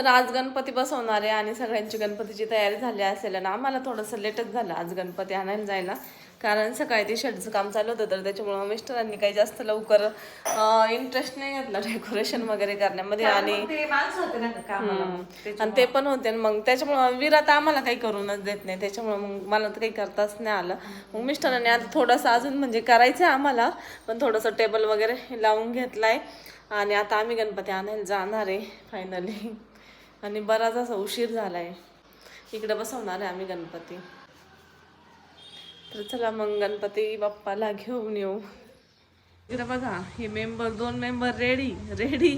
तर आज गणपती बसवणार आहे आणि सगळ्यांची गणपतीची तयारी झाली असेल आणि आम्हाला थोडंसं लेटच झालं आज गणपती आणायला जायला. कारण सकाळी ती शेडचं काम चालू होतं तर त्याच्यामुळं मिस्टरांनी काही जास्त लवकर इंटरेस्ट नाही घेतला डेकोरेशन वगैरे करण्यामध्ये आणि ना आणि ते पण होते आणि मग त्याच्यामुळं विरात आम्हाला काही करूनच देत नाही. त्याच्यामुळं मग मला तर काही करताच नाही आलं. मग मिस्टरांनी आता थोडंसं अजून म्हणजे करायचं आहे आम्हाला पण थोडंसं टेबल वगैरे लावून घेतलाय. आणि आता आम्ही गणपती आणायला जाणार आहे फायनली आणि बराच असा उशीर झालाय. इकडे बसवणार आहे आम्ही गणपती. तर चला मग गणपती बाप्पाला घेऊन येऊ. इकडे बघा हे मेंबर दोन मेंबर रेडी रेडी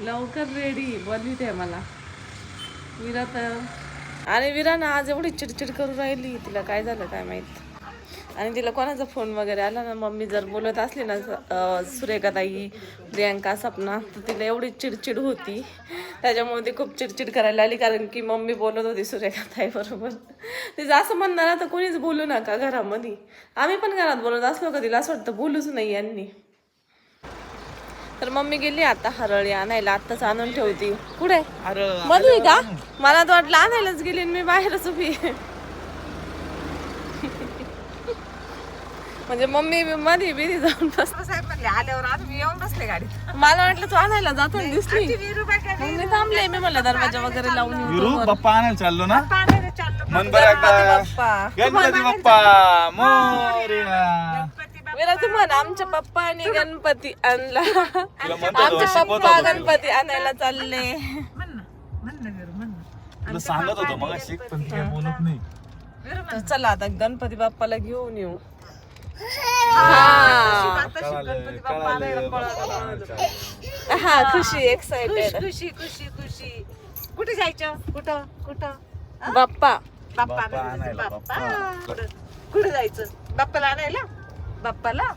लवकर रेडी बोलली ते मला. विरा तर आणि विरा ना आज एवढी चिडचिड करू राहिली. तिला काय झालं काय माहीत? आणि तिला कोणाचा फोन वगैरे आला ना मम्मी जर बोलत असली ना सुरेखाताई प्रियांका सपना तर तिला एवढी चिडचिड होती. त्याच्यामुळे ती खूप चिडचिड करायला आली कारण की मम्मी बोलत होती सुरेखाताई बरोबर. तिचं असं म्हणणार आता कोणीच बोलू नका घरामध्ये. आम्ही पण घरात बोलत असलो का तिला असं वाटतं बोलूच नाही यांनी. तर मम्मी गेली आता हरळी आणायला आत्ताच आणून ठेवती. कुठे? मधू आहे का? मला तर वाटलं आणायलाच गेली मी बाहेरच उभी म्हणजे मम्मी मध्ये बिधी जाऊन बस साहेब म्हणले आल्यावर आम्ही येऊन बसले गाडीत. मला वाटलं तू आणायला जाताना दिसली. काय मग मी थांबले मी म्हणलं दरवाजा वगैरे लावून येऊ. विरू बाप्पा आणायला चाललो ना? पाण्याने चाललो. मन बरं गणपती बाप्पा मोरया. वेळा तू म्हण आमच्या पप्पाने गणपती आणला. तुला म्हणतो आमचे शिकवत पप्पा गणपती आणायला चालले. म्हण ना म्हण ना वीरू म्हण ना. तुला सांगत होतो मग शिक पण काही बोलत नाही. तर चला आता गणपती बाप्पाला घेऊन येऊ. हा हा खुशी एक्साइटेड खुशी खुशी खुशी कुठे जायचं? कुठं? कुठं? बाप्पा. बाप्पा बाप्पा आणायला कुठं? कुठं जायचं? बाप्पाला आणायला? बाप्पाला?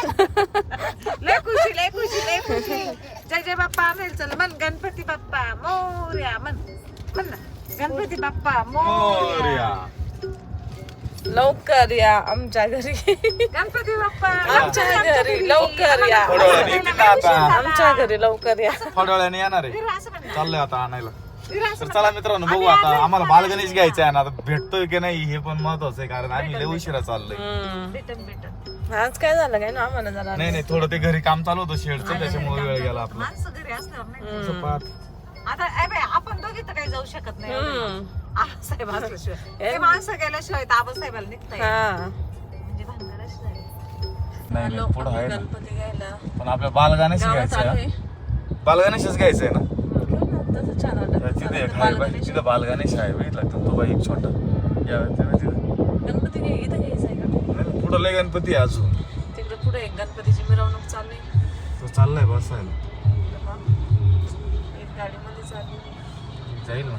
लय खुशी लय खुशी लय खुशी. जय जय बाप्पा आणायला चल. मन गणपती बाप्पा मोर्या मन म्हण ना. गणपती बाप्पा मोर्या. मोरया. लवकर या आमच्या घरी. गणपती बाप्पा. आमच्या घरी लवकर या. आता. आमच्या घरी लवकर या. थोड्या वेळाने येणार आहे. चाललंय आता आणायला. तर चला मित्रांनो बघू आता आम्हाला बालगणेश घ्यायचा आहे ना आता भेटतोय की नाही हे पण महत्वाचं आहे कारण आम्ही लय उशिरा चाललोय. आज काय झालं काय? ना आम्हाला जरा नाही नाही थोडं ते घरी काम चालू होतं शेडचं त्याच्यामुळे वेळ गेला आपला. माणसं घरी असल्यावर नाही. आता ए बाई, आपण दोघी तर काही जाऊ शकत नाही. हम्म. आबासाहेब असल्याशिवाय ते माणसं गेल्याशिवाय तर आबासाहेबाला निघता येत हा. म्हणजे भानगडच नाही. नाही नाही पुढं आहे ना. गणपती घ्यायला. पण आपल्या बालगणेश गावात घ्यायचं आलोय. आहे बालगणेशच घ्यायचं आहे ना? तसं छान वाटत. तिथे एक आहे बाई, तिथं बालगणेश आहे बघितला का? तो बाई एक छोटा. या तिथं तिथं. गणपती घे इथं घ्यायचं आहे का? नाही, पुढं लय गणपती आहे अजून. तिकडे पुढे एक गणपतीची मिरवणूक चालू आहे. तो चाललाय बसायला. एक गाडीमध्ये चालू आहे. जाईल ना.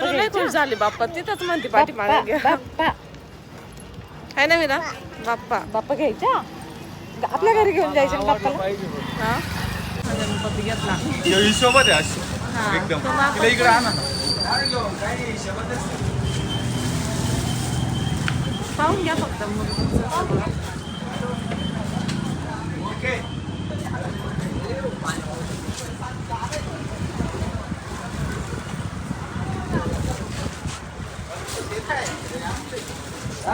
तू लय खुश झाली बाप्पा. तिथंच म्हणते पाठी मागे घ्या. आहे ना मीरा बाप्पा. बाप्पा घ्यायच्या? आपल्या घरी घेऊन जायचं ना बाप्पाला? हा गणपती घेतला यो हिशोबात आहे अशी. एकदम. तिला इकडे आणा ना. पाहून घ्या फक्त मग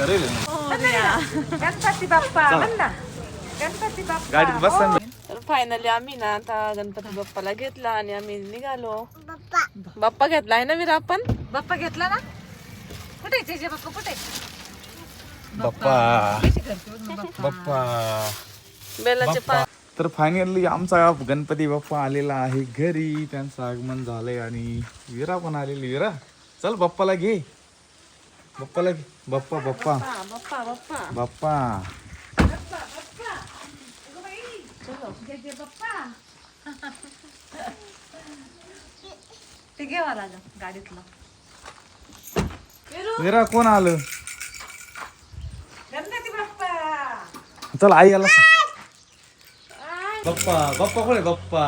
करेल. गणपती बाप्पा गणपती बाप्पा गाडीत बसा ना. तर फायनली आम्ही ना आता गणपती बाप्पाला घेतला आणि आम्ही निघालो बाप्पा घेतला आहे ना वीर आपण बाप्पा घेतला ना कुठे जे जे बाप्पा कुठे बाप्पा बाप्पा. बाप्पा बेलाचे पान तर फायनली आमचा गणपती बाप्पा आलेला आहे. घरी त्यांचं आगमन झालंय आणि विरा पण आलेली. विरा चल बाप्पाला घे. बाप्पाला घे बाप्पा बाप्पा हा, बाप्पा बाप्पा बाप्पा जे जे बाप्पा ते घे मला जा, गाडीतलं विरा कोण आलं गणपती बाप्पा चल आई आला बाप्पा बाप्पा कोण आहे बाप्पा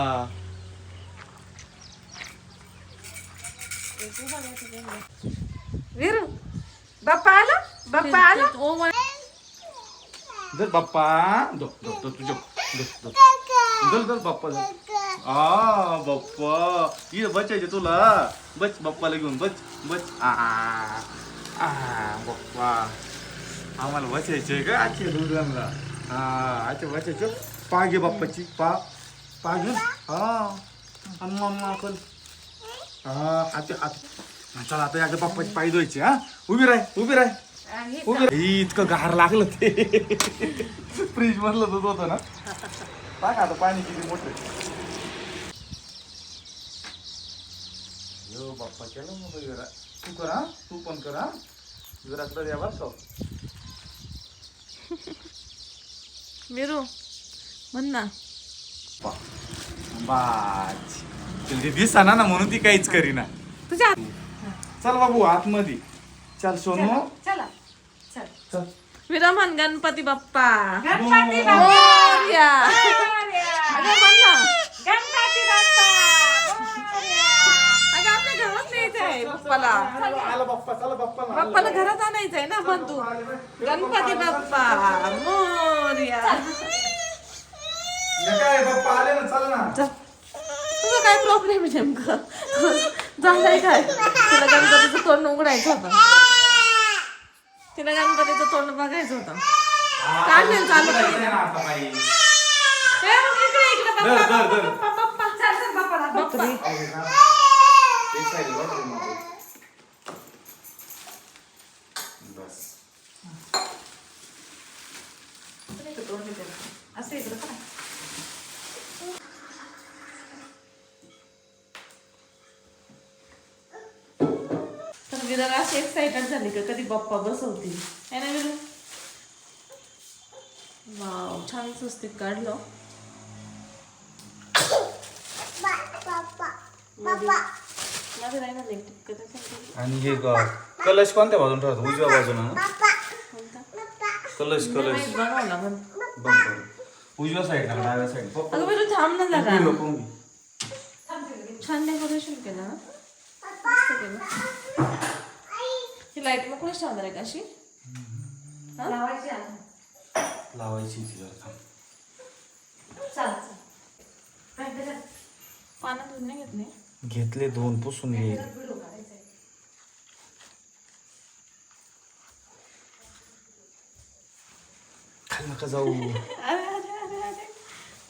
वीरू बाप्पा आला? बाप्पा आला? ओ मा- जर बाप्पा. दो दो दो तुझ्या दो दो दल दल बाप्पा. आ बाप्पा. ये बचायचे तुला. बच बाप्पाला घेऊन बच बच. आ आ बाप्पा. आम्हाला बचायचे का? आजचे दुर्गांना हा आजचे बचायचे? पा घे बाप्पाची. पा पा घे हा. अम्मा अम्मा कल हा आता आता चला आता एकदा बाप्पाची पाय धुवायची हा? उभी राह उभी राह आणि उभी राह. ई, इतकं गार लागलं ते. फ्रीज मधलं दूध होतं ना. टाक आता पाणी किती मोठं यो बाप्पा केलं मग जरा तू कर तू पण कर हा? जरा तर या बस वीरू म्हण ना. ते दिसाना ना म्हणून ती काहीच करीना. चल बाबू आतमध्ये. चल सोनू. चला चल. चल. विरा म्हण गणपती बाप्पा. गणपती मोरया. बाप्पा. अगं म्हण ना. गणपती बाप्पा. मोरया. अगं आपल्या घरात न्यायचं आहे बाप्पाला. आला बाप्पा चला बाप्पा बाप्पाला घरात आणायचं आहे ना पण तू गणपती बाप्पा. मोरया काय बाप्पा आले ना चल ना. तुझा काय प्रॉब्लेम आहे नेमकं? झालंय काय? तिला गणपतीचं तोंड उघडायचं होतं. तिला गणपतीचं तोंड बघायचं होतं. काय नाही चालू जायचंय ना तर विरार अशी एक्साइटेड झाली का कधी बाप्पा बसवतील है ना विरू वाव छान सुस्तीत काढलं. नाही ना टिपकत असेल. आणि हे ग- कलश कोणत्या बाजून ठेवतो? उजव्या बाजूला ना? कलश कलश. उजव्या साईडला डाव्या साईड अगं विरू थांब ना जरा. छान डेकोरेशन केलं ना मस्त केलं. ही लाइट मग कुठे ठेवणार आहे का अशी? लावायची आता. लावायची ती जरा थांब. धुवून नाही घेतले घेतले दोन पुसून घे. खाली नका जाऊ. अरे अरे अरे अरे.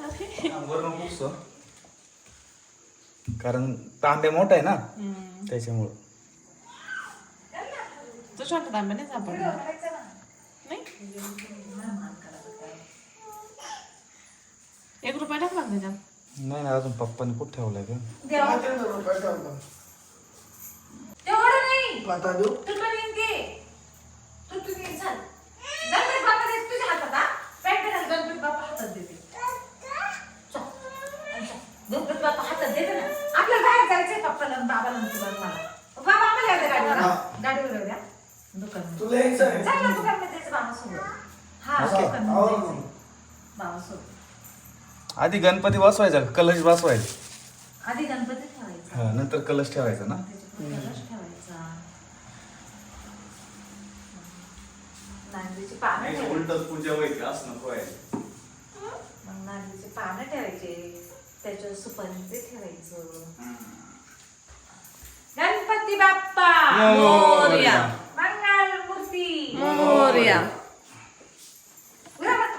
अरे. वरण पुस. कारण तांबे मोठा आहे ना त्याच्यामुळं. छोटा तांब्या नाही सापडला नाही एक रुपया टाकला त्याच्यात नाही ना अजून पप्पाने कुठं ठेवलाय का. तेवढं नाही तू पण येईन ते. तू तू येईन, चल. गणपती बाप्पा देते तुझ्या हातात, हा? पॅक करायला गणपती बाप्पा हातात देते. चल. आणि चल. गणपती बाप्पा हातात देते ना. आपल्याला बाहेर जायचंय पप्पाला आणि बाबाला आणि तुला आणि मला. बाबा आम्हाला येऊ द्या गाडीवर, हा? गाडीवर येऊ द्या. जायचं बाबासोबत. हा. बाबासोबत. आधी गणपती बसवायचा का? कलश बसवायचा? आधी गणपती ठेवायचा. हा, नंतर कलश ठेवायचा ना? त्याच्यापुढे कलश ठेवायचा. नांदीची पानं ठेवायची. उलट पूजा व्हायची असं नको व्हायचं. मग पानं ठेवायचे. त्याच्यावर सुपारीचे ठेवायचं. गणपती बाप्पा! मोरया मोरया.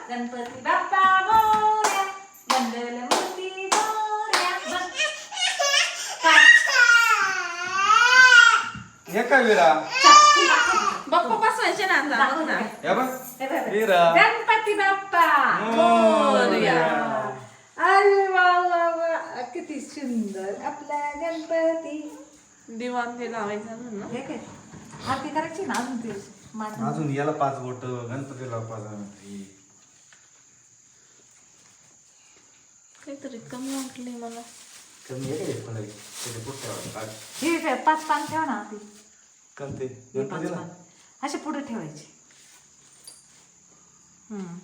गणपती बाप्पा मोरया मंगल मूर्ती मोरया बस. काय? हे काय विरा बाप्पा बसवायचे ना आता बघ ना या बघ हे बघ, हे बघ. विरा गणपती बाप्पा मोरया अरे वा वा वा किती सुंदर आपला गणपती दिवाण ते लावायचं म्हणून हे काय आरती करायची ना अजून ते माझं अजून याला पाच बोट गणपतीला पाच हे. काहीतरी कमी वाटले मला. कमी आहे का पण त्याचे बोट? हे काय पाच पान ठेवा ना आधी. हे पाच गणपतीला पान. असे पुढे ठेवायचे. हम्म.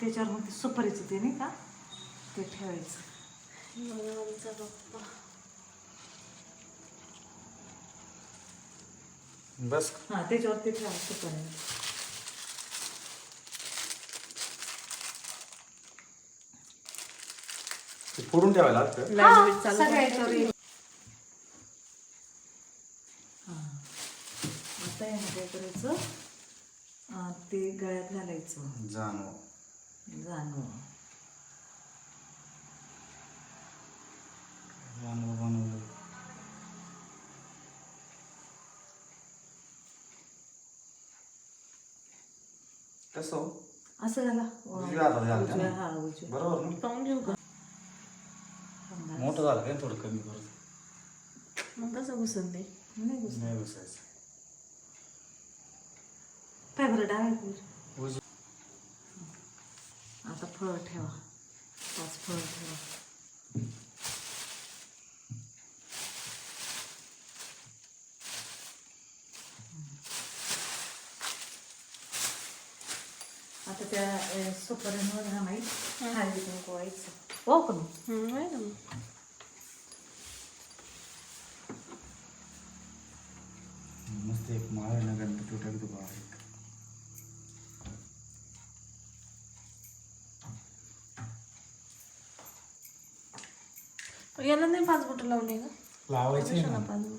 त्याच्यावर मग ते सुपारीचं ते नाही का? ते ठेवायचं. आमचा बाप्पा बस. हा त्याच्यावर ते ठेवायचं सुपारी ते फोडून ठेवायला लागतं लाइट चालू सगळ्या याच्यावर एक- हा. आता काय करायचं अं, ते गळ्यात घालायचं. जाणव. जाणव. कसं? हो? असं घाला उजव्या हाताला ना? उजव्या हा उजव्या. बरोबर ना? पाहून घेऊ का? समजा. मोठं झालं काय थोडं कमी करत मग कसं घुसून ते? नाही घुसत. नाही बसायचं बरं डाव्या उजवी. आता फळ ठेवा. पाच फळ ठेवा आता हा. माहीत हळदी कुंकू व्हायचं. हो का मग? मस्त एक माळ ना गणपती टाकतो बारीक याला नाही पाच बोट लावले का? लावायचे पाच.